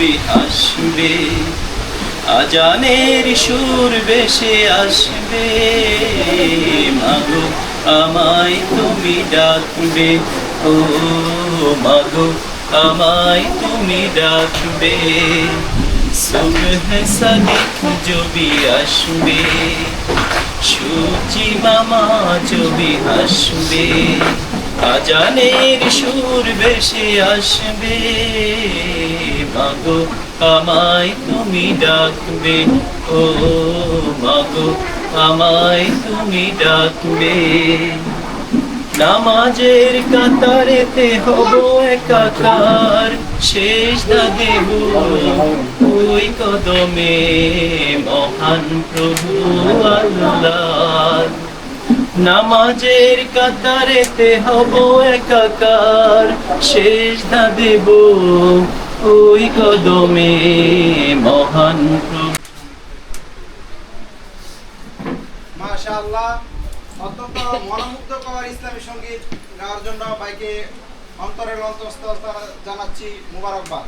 ছবি হাসবে আজানের সুর বেশে আসবে। মাগো, আমায় তুমি ডাকবে। ও মাগো, আমায় তুমি ডাকবে। সুবহ সাদিক জবি আসবে। সূচি মামা জবি আসবে আজানের সুর বেশে আসবে। মাগো, আমায় তুমি ডাকবে। ও মাগো, আমায় তুমি ডাকবে। নামাজের কাতারেতে হব একাকার। শেষ দেব ওই কদমে মহান প্রভু আল্লাহ। নামাজের কাতারেতে হব একাকার, শেষ দা দেব ওই কদমে মহান সংগীত জন্য ভাইকে অন্তরের জানাচ্ছি মুবারকবাদ।